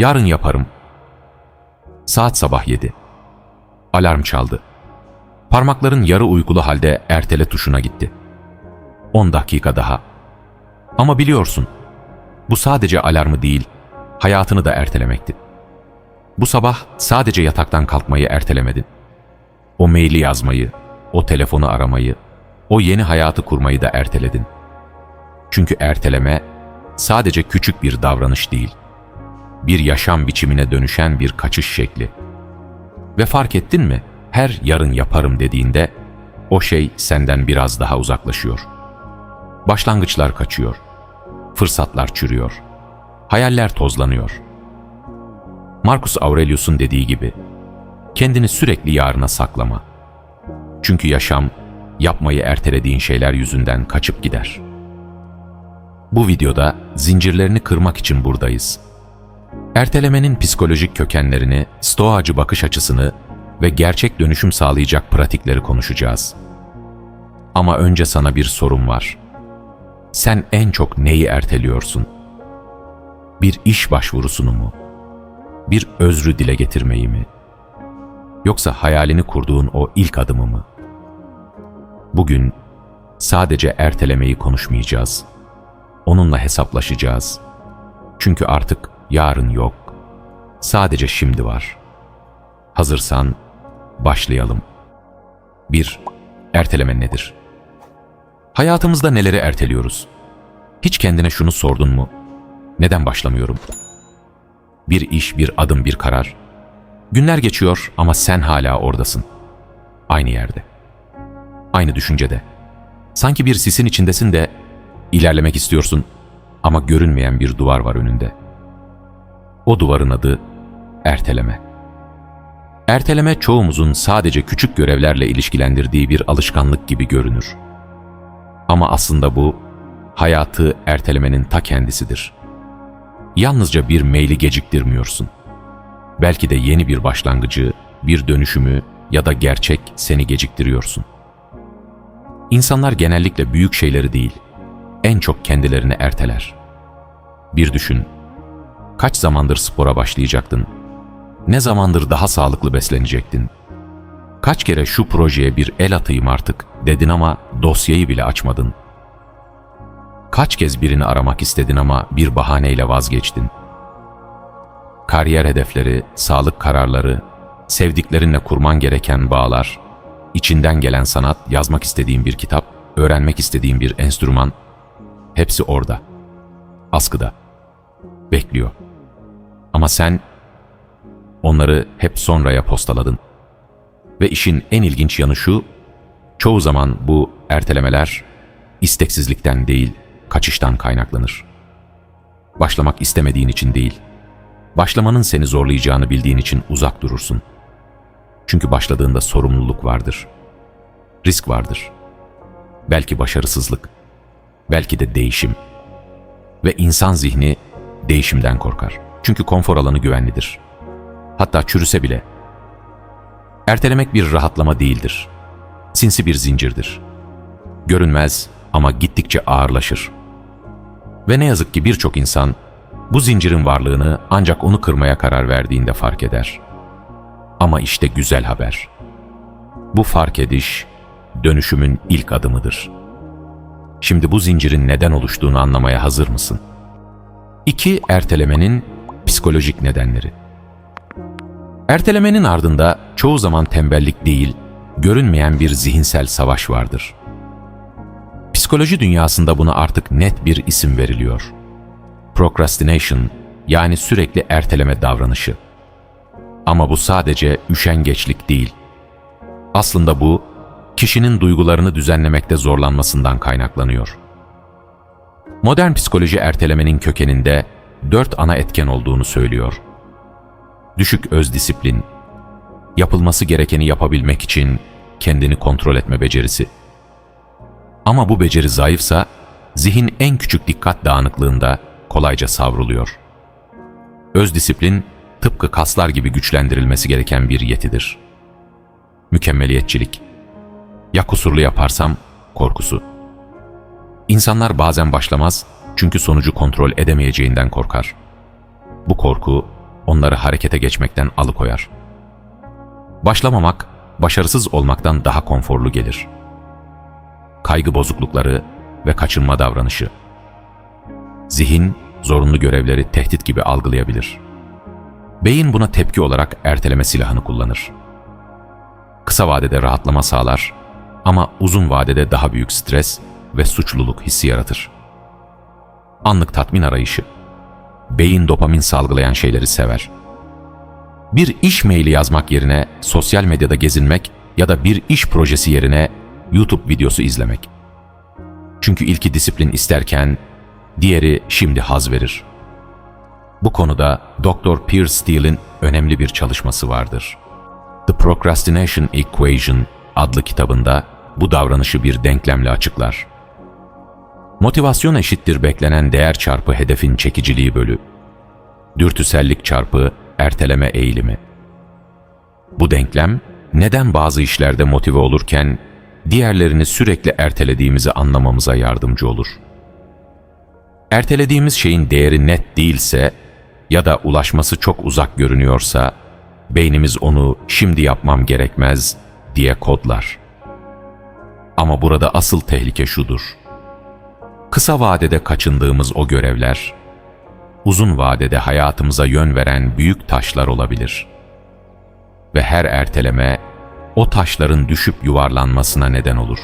Yarın yaparım. Saat sabah yedi. Alarm çaldı. Parmakların yarı uykulu halde ertele tuşuna gitti. 10 dakika daha. Ama biliyorsun, bu sadece alarmı değil, hayatını da ertelemekti. Bu sabah sadece yataktan kalkmayı ertelemedin. O maili yazmayı, o telefonu aramayı, o yeni hayatı kurmayı da erteledin. Çünkü erteleme sadece küçük bir davranış değil, bir yaşam biçimine dönüşen bir kaçış şekli. Ve fark ettin mi? Her yarın yaparım dediğinde o şey senden biraz daha uzaklaşıyor. Başlangıçlar kaçıyor. Fırsatlar çürüyor. Hayaller tozlanıyor. Marcus Aurelius'un dediği gibi kendini sürekli yarına saklama. Çünkü yaşam yapmayı ertelediğin şeyler yüzünden kaçıp gider. Bu videoda zincirlerini kırmak için buradayız. Ertelemenin psikolojik kökenlerini, stoacı bakış açısını ve gerçek dönüşüm sağlayacak pratikleri konuşacağız. Ama önce sana bir sorum var. Sen en çok neyi erteliyorsun? Bir iş başvurusunu mu? Bir özrü dile getirmeyi mi? Yoksa hayalini kurduğun o ilk adımı mı? Bugün sadece ertelemeyi konuşmayacağız. Onunla hesaplaşacağız. Çünkü artık yarın yok. Sadece şimdi var. Hazırsan başlayalım. 1. Erteleme nedir? Hayatımızda neleri erteliyoruz? Hiç kendine şunu sordun mu? Neden başlamıyorum? Bir iş, bir adım, bir karar. Günler geçiyor ama sen hala oradasın. Aynı yerde. Aynı düşüncede. Sanki bir sisin içindesin de ilerlemek istiyorsun ama görünmeyen bir duvar var önünde. O duvarın adı erteleme. Erteleme çoğumuzun sadece küçük görevlerle ilişkilendirdiği bir alışkanlık gibi görünür. Ama aslında bu hayatı ertelemenin ta kendisidir. Yalnızca bir maili geciktirmiyorsun. Belki de yeni bir başlangıcı, bir dönüşümü ya da gerçek seni geciktiriyorsun. İnsanlar genellikle büyük şeyleri değil, en çok kendilerini erteler. Bir düşün, kaç zamandır spora başlayacaktın? Ne zamandır daha sağlıklı beslenecektin? Kaç kere şu projeye bir el atayım artık dedin ama dosyayı bile açmadın. Kaç kez birini aramak istedin ama bir bahaneyle vazgeçtin. Kariyer hedefleri, sağlık kararları, sevdiklerinle kurman gereken bağlar, içinden gelen sanat, yazmak istediğin bir kitap, öğrenmek istediğin bir enstrüman, hepsi orada. Askıda. Bekliyor. Ama sen onları hep sonraya postaladın. Ve işin en ilginç yanı şu, çoğu zaman bu ertelemeler isteksizlikten değil, kaçıştan kaynaklanır. Başlamak istemediğin için değil, başlamanın seni zorlayacağını bildiğin için uzak durursun. Çünkü başladığında sorumluluk vardır. Risk vardır. Belki başarısızlık, belki de değişim. Ve insan zihni değişimden korkar. Çünkü konfor alanı güvenlidir. Hatta çürüse bile. Ertelemek bir rahatlama değildir. Sinsi bir zincirdir. Görünmez ama gittikçe ağırlaşır. Ve ne yazık ki birçok insan bu zincirin varlığını ancak onu kırmaya karar verdiğinde fark eder. Ama işte güzel haber. Bu fark ediş, dönüşümün ilk adımıdır. Şimdi bu zincirin neden oluştuğunu anlamaya hazır mısın? 2. Ertelemenin psikolojik nedenleri. Ertelemenin ardında çoğu zaman tembellik değil, görünmeyen bir zihinsel savaş vardır. Psikoloji dünyasında buna artık net bir isim veriliyor. Procrastination yani sürekli erteleme davranışı. Ama bu sadece üşengeçlik değil. Aslında bu, kişinin duygularını düzenlemekte zorlanmasından kaynaklanıyor. Modern psikoloji ertelemenin kökeninde dört ana etken olduğunu söylüyor. Düşük öz disiplin, yapılması gerekeni yapabilmek için kendini kontrol etme becerisi. Ama bu beceri zayıfsa, zihin en küçük dikkat dağınıklığında kolayca savruluyor. Öz disiplin, tıpkı kaslar gibi güçlendirilmesi gereken bir yetidir. Mükemmeliyetçilik. Ya kusurlu yaparsam, korkusu. İnsanlar bazen başlamaz çünkü sonucu kontrol edemeyeceğinden korkar. Bu korku onları harekete geçmekten alıkoyar. Başlamamak, başarısız olmaktan daha konforlu gelir. Kaygı bozuklukları ve kaçınma davranışı. Zihin, zorunlu görevleri tehdit gibi algılayabilir. Beyin buna tepki olarak erteleme silahını kullanır. Kısa vadede rahatlama sağlar ama uzun vadede daha büyük stres ve suçluluk hissi yaratır. Anlık tatmin arayışı. Beyin dopamin salgılayan şeyleri sever. Bir iş maili yazmak yerine sosyal medyada gezinmek ya da bir iş projesi yerine YouTube videosu izlemek. Çünkü ilki disiplin isterken diğeri şimdi haz verir. Bu konuda Dr. Pierce Steele'in önemli bir çalışması vardır. The Procrastination Equation adlı kitabında bu davranışı bir denklemle açıklar. Motivasyon eşittir beklenen değer çarpı hedefin çekiciliği bölü. Dürtüsellik çarpı erteleme eğilimi. Bu denklem neden bazı işlerde motive olurken diğerlerini sürekli ertelediğimizi anlamamıza yardımcı olur. Ertelediğimiz şeyin değeri net değilse ya da ulaşması çok uzak görünüyorsa beynimiz onu şimdi yapmam gerekmez diye kodlar. Ama burada asıl tehlike şudur. Kısa vadede kaçındığımız o görevler, uzun vadede hayatımıza yön veren büyük taşlar olabilir. Ve her erteleme, o taşların düşüp yuvarlanmasına neden olur.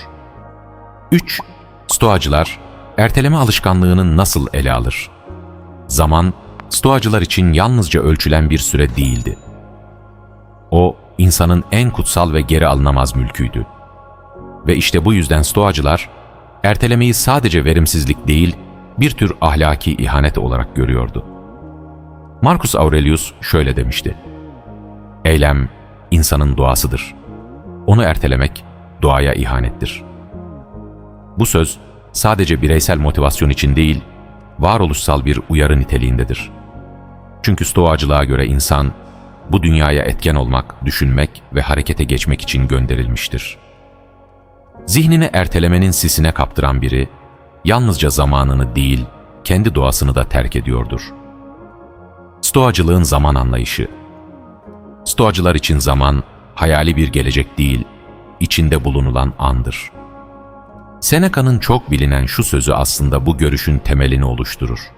3. Stoacılar, erteleme alışkanlığını nasıl ele alır? Zaman, Stoacılar için yalnızca ölçülen bir süre değildi. O, insanın en kutsal ve geri alınamaz mülküydü. Ve işte bu yüzden Stoacılar, ertelemeyi sadece verimsizlik değil, bir tür ahlaki ihanet olarak görüyordu. Marcus Aurelius şöyle demişti. Eylem, insanın doğasıdır. Onu ertelemek, doğaya ihanettir. Bu söz, sadece bireysel motivasyon için değil, varoluşsal bir uyarı niteliğindedir. Çünkü stoacılığa göre insan, bu dünyaya etken olmak, düşünmek ve harekete geçmek için gönderilmiştir. Zihnini ertelemenin sisine kaptıran biri, yalnızca zamanını değil, kendi doğasını da terk ediyordur. Stoacılığın zaman anlayışı Stoacılar için zaman, hayali bir gelecek değil, içinde bulunulan andır. Seneca'nın çok bilinen şu sözü aslında bu görüşün temelini oluşturur.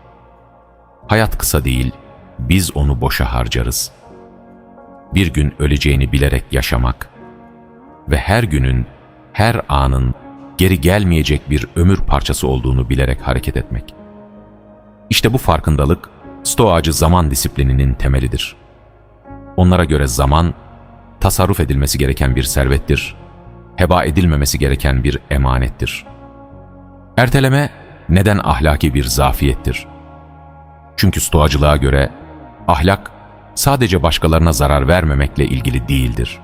Hayat kısa değil, biz onu boşa harcarız. Bir gün öleceğini bilerek yaşamak ve her günün, her anın geri gelmeyecek bir ömür parçası olduğunu bilerek hareket etmek. İşte bu farkındalık, Stoacı zaman disiplininin temelidir. Onlara göre zaman, tasarruf edilmesi gereken bir servettir, heba edilmemesi gereken bir emanettir. Erteleme, neden ahlaki bir zafiyettir? Çünkü stoacılığa göre ahlak sadece başkalarına zarar vermemekle ilgili değildir.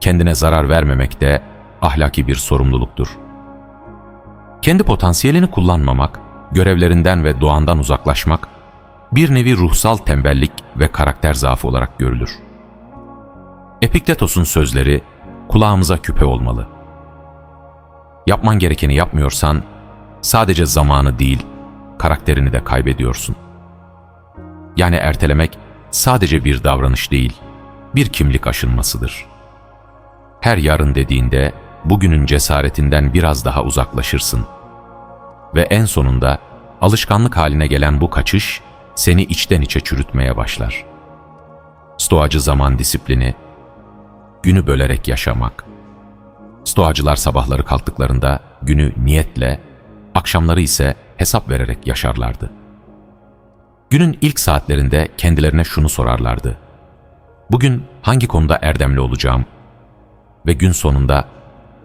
Kendine zarar vermemek de ahlaki bir sorumluluktur. Kendi potansiyelini kullanmamak, görevlerinden ve doğandan uzaklaşmak, bir nevi ruhsal tembellik ve karakter zaafı olarak görülür. Epiktetos'un sözleri kulağımıza küpe olmalı. Yapman gerekeni yapmıyorsan, sadece zamanı değil, karakterini de kaybediyorsun. Yani ertelemek sadece bir davranış değil, bir kimlik aşınmasıdır. Her yarın dediğinde bugünün cesaretinden biraz daha uzaklaşırsın. Ve en sonunda alışkanlık haline gelen bu kaçış seni içten içe çürütmeye başlar. Stoacı zaman disiplini, günü bölerek yaşamak. Stoacılar sabahları kalktıklarında günü niyetle, akşamları ise hesap vererek yaşarlardı. Günün ilk saatlerinde kendilerine şunu sorarlardı. Bugün hangi konuda erdemli olacağım? Ve gün sonunda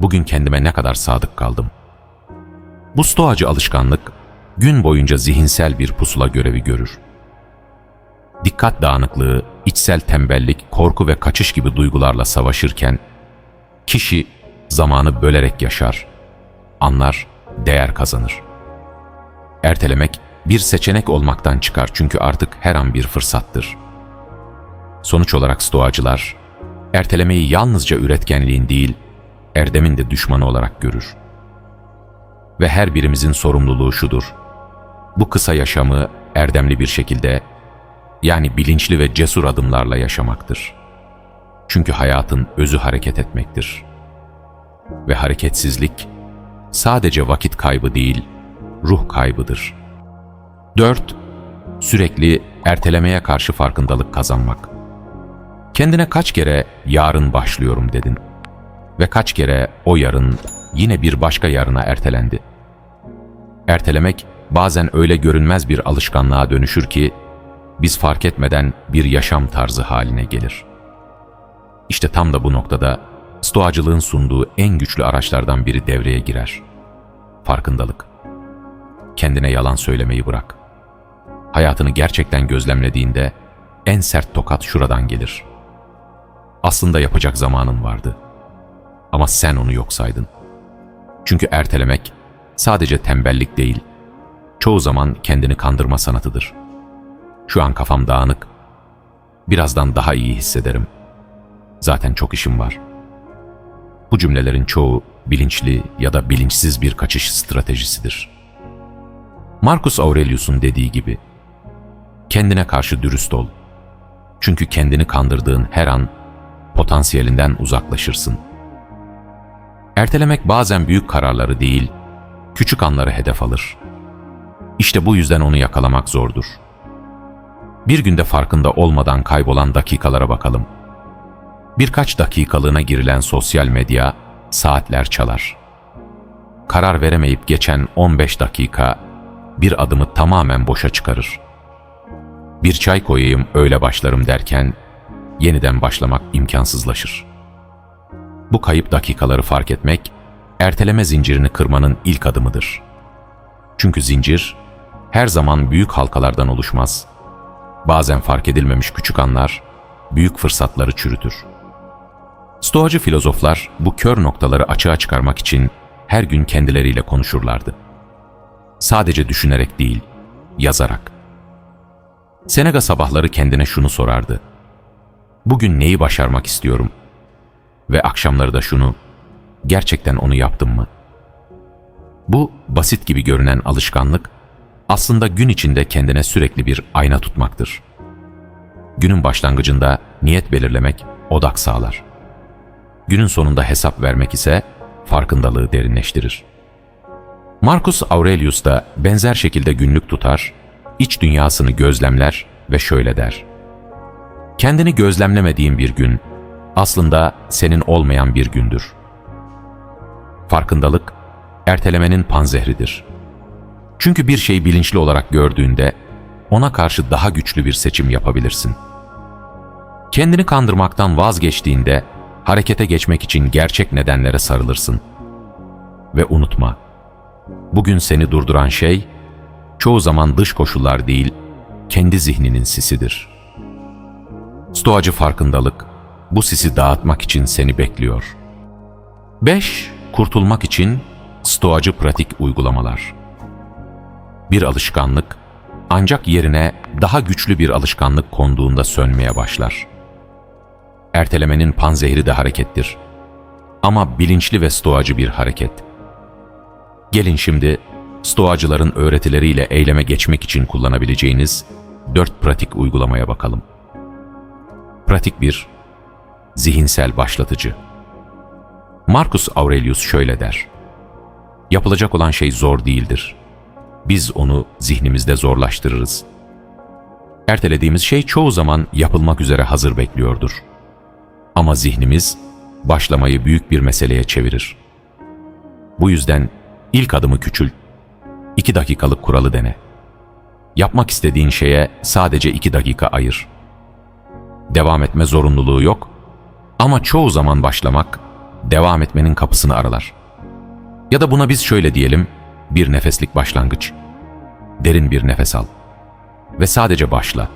bugün kendime ne kadar sadık kaldım? Bu stoacı alışkanlık gün boyunca zihinsel bir pusula görevi görür. Dikkat dağınıklığı, içsel tembellik, korku ve kaçış gibi duygularla savaşırken kişi zamanı bölerek yaşar, anlar, değer kazanır. Ertelemek bir seçenek olmaktan çıkar çünkü artık her an bir fırsattır. Sonuç olarak stoacılar, ertelemeyi yalnızca üretkenliğin değil, erdemin de düşmanı olarak görür. Ve her birimizin sorumluluğu şudur, bu kısa yaşamı erdemli bir şekilde, yani bilinçli ve cesur adımlarla yaşamaktır. Çünkü hayatın özü hareket etmektir. Ve hareketsizlik sadece vakit kaybı değil, ruh kaybıdır. 4. Sürekli ertelemeye karşı farkındalık kazanmak. Kendine kaç kere yarın başlıyorum dedin ve kaç kere o yarın yine bir başka yarına ertelendi. Ertelemek bazen öyle görünmez bir alışkanlığa dönüşür ki biz fark etmeden bir yaşam tarzı haline gelir. İşte tam da bu noktada stoacılığın sunduğu en güçlü araçlardan biri devreye girer. Farkındalık. Kendine yalan söylemeyi bırak. Hayatını gerçekten gözlemlediğinde en sert tokat şuradan gelir. Aslında yapacak zamanın vardı. Ama sen onu yok saydın. Çünkü ertelemek sadece tembellik değil, çoğu zaman kendini kandırma sanatıdır. Şu an kafam dağınık. Birazdan daha iyi hissederim. Zaten çok işim var. Bu cümlelerin çoğu bilinçli ya da bilinçsiz bir kaçış stratejisidir. Marcus Aurelius'un dediği gibi, kendine karşı dürüst ol. Çünkü kendini kandırdığın her an potansiyelinden uzaklaşırsın. Ertelemek bazen büyük kararları değil, küçük anları hedef alır. İşte bu yüzden onu yakalamak zordur. Bir günde farkında olmadan kaybolan dakikalara bakalım. Birkaç dakikalığına girilen sosyal medya saatler çalar. Karar veremeyip geçen 15 dakika bir adımı tamamen boşa çıkarır. Bir çay koyayım öyle başlarım derken yeniden başlamak imkansızlaşır. Bu kayıp dakikaları fark etmek, erteleme zincirini kırmanın ilk adımıdır. Çünkü zincir her zaman büyük halkalardan oluşmaz. Bazen fark edilmemiş küçük anlar büyük fırsatları çürütür. Stoacı filozoflar bu kör noktaları açığa çıkarmak için her gün kendileriyle konuşurlardı. Sadece düşünerek değil, yazarak. Seneca sabahları kendine şunu sorardı. Bugün neyi başarmak istiyorum? Ve akşamları da şunu, gerçekten onu yaptım mı? Bu basit gibi görünen alışkanlık, aslında gün içinde kendine sürekli bir ayna tutmaktır. Günün başlangıcında niyet belirlemek odak sağlar. Günün sonunda hesap vermek ise farkındalığı derinleştirir. Marcus Aurelius da benzer şekilde günlük tutar, iç dünyasını gözlemler ve şöyle der. Kendini gözlemlemediğin bir gün, aslında senin olmayan bir gündür. Farkındalık, ertelemenin panzehridir. Çünkü bir şeyi bilinçli olarak gördüğünde, ona karşı daha güçlü bir seçim yapabilirsin. Kendini kandırmaktan vazgeçtiğinde, harekete geçmek için gerçek nedenlere sarılırsın. Ve unutma, bugün seni durduran şey, çoğu zaman dış koşullar değil, kendi zihninin sisidir. Stoacı farkındalık, bu sisi dağıtmak için seni bekliyor. 5. Kurtulmak için stoacı pratik uygulamalar. Bir alışkanlık, ancak yerine daha güçlü bir alışkanlık konduğunda sönmeye başlar. Ertelemenin panzehri de harekettir. Ama bilinçli ve stoacı bir hareket. Gelin şimdi stoacıların öğretileriyle eyleme geçmek için kullanabileceğiniz dört pratik uygulamaya bakalım. Pratik 1. Zihinsel başlatıcı. Marcus Aurelius şöyle der. Yapılacak olan şey zor değildir. Biz onu zihnimizde zorlaştırırız. Ertelediğimiz şey çoğu zaman yapılmak üzere hazır bekliyordur. Ama zihnimiz başlamayı büyük bir meseleye çevirir. Bu yüzden ilk adımı küçült. İki dakikalık kuralı dene. Yapmak istediğin şeye sadece iki dakika ayır. Devam etme zorunluluğu yok ama çoğu zaman başlamak, devam etmenin kapısını aralar. Ya da buna biz şöyle diyelim, bir nefeslik başlangıç. Derin bir nefes al. Ve sadece başla.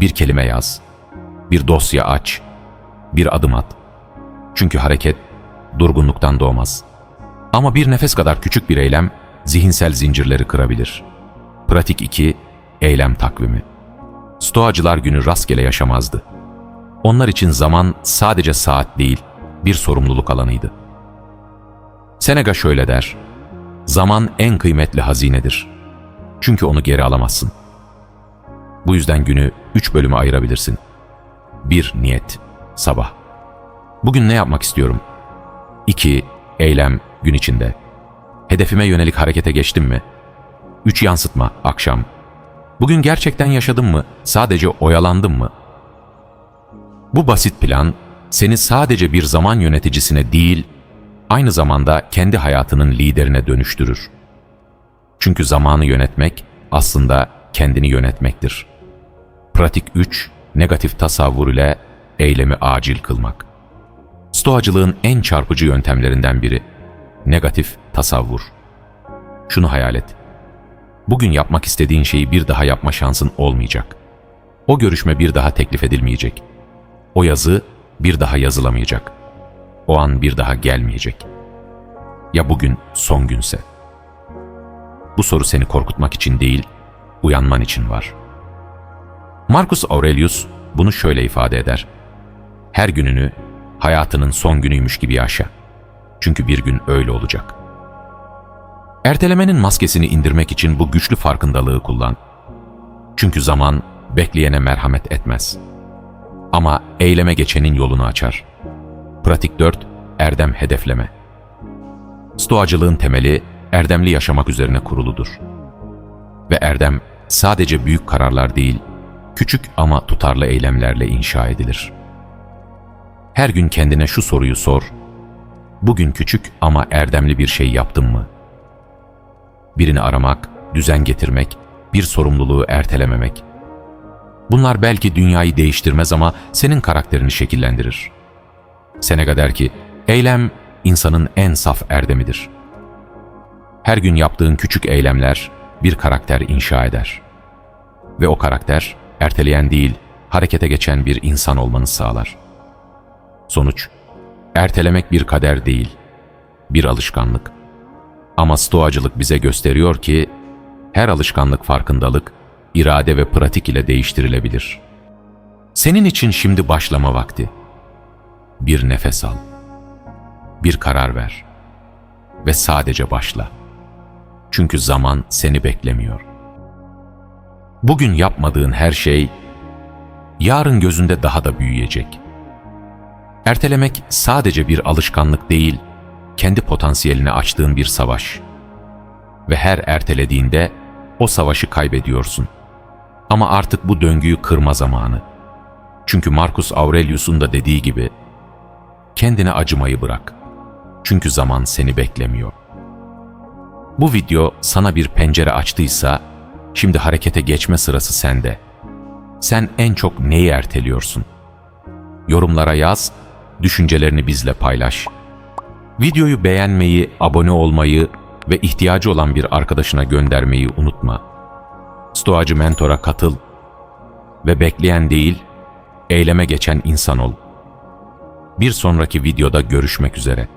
Bir kelime yaz. Bir dosya aç. Bir adım at. Çünkü hareket durgunluktan doğmaz. Ama bir nefes kadar küçük bir eylem zihinsel zincirleri kırabilir. Pratik 2. Eylem takvimi. Stoacılar günü rastgele yaşamazdı. Onlar için zaman sadece saat değil, bir sorumluluk alanıydı. Seneca şöyle der, Zaman en kıymetli hazinedir. Çünkü onu geri alamazsın. Bu yüzden günü üç bölüme ayırabilirsin. 1. Niyet, sabah. Bugün ne yapmak istiyorum? 2. Eylem, gün içinde. Hedefime yönelik harekete geçtim mi? 3. Yansıtma, akşam. Bugün gerçekten yaşadım mı? Sadece oyalandım mı? Bu basit plan seni sadece bir zaman yöneticisine değil, aynı zamanda kendi hayatının liderine dönüştürür. Çünkü zamanı yönetmek aslında kendini yönetmektir. Pratik 3, negatif tasavvur ile eylemi acil kılmak. Stoacılığın en çarpıcı yöntemlerinden biri, negatif tasavvur. Şunu hayal et. Bugün yapmak istediğin şeyi bir daha yapma şansın olmayacak. O görüşme bir daha teklif edilmeyecek. O yazı bir daha yazılamayacak. O an bir daha gelmeyecek. Ya bugün son günse? Bu soru seni korkutmak için değil, uyanman için var. Marcus Aurelius bunu şöyle ifade eder. Her gününü hayatının son günüymüş gibi yaşa. Çünkü bir gün öyle olacak. Ertelemenin maskesini indirmek için bu güçlü farkındalığı kullan. Çünkü zaman bekleyene merhamet etmez. Ama eyleme geçenin yolunu açar. Pratik 4. Erdem hedefleme. Stoacılığın temeli erdemli yaşamak üzerine kuruludur. Ve erdem sadece büyük kararlar değil, küçük ama tutarlı eylemlerle inşa edilir. Her gün kendine şu soruyu sor. Bugün küçük ama erdemli bir şey yaptım mı? Birini aramak, düzen getirmek, bir sorumluluğu ertelememek. Bunlar belki dünyayı değiştirmez ama senin karakterini şekillendirir. Seneca der ki, eylem insanın en saf erdemidir. Her gün yaptığın küçük eylemler bir karakter inşa eder. Ve o karakter erteleyen değil, harekete geçen bir insan olmanı sağlar. Sonuç, ertelemek bir kader değil, bir alışkanlık. Ama stoacılık bize gösteriyor ki, her alışkanlık farkındalık, irade ve pratik ile değiştirilebilir. Senin için şimdi başlama vakti. Bir nefes al. Bir karar ver. Ve sadece başla. Çünkü zaman seni beklemiyor. Bugün yapmadığın her şey, yarın gözünde daha da büyüyecek. Ertelemek sadece bir alışkanlık değil, kendi potansiyelini açtığın bir savaş. Ve her ertelediğinde o savaşı kaybediyorsun. Ama artık bu döngüyü kırma zamanı. Çünkü Marcus Aurelius'un da dediği gibi, kendine acımayı bırak. Çünkü zaman seni beklemiyor. Bu video sana bir pencere açtıysa, şimdi harekete geçme sırası sende. Sen en çok neyi erteliyorsun? Yorumlara yaz, düşüncelerini bizle paylaş. Videoyu beğenmeyi, abone olmayı ve ihtiyacı olan bir arkadaşına göndermeyi unutma. Stoacı Mentor'a katıl ve bekleyen değil, eyleme geçen insan ol. Bir sonraki videoda görüşmek üzere.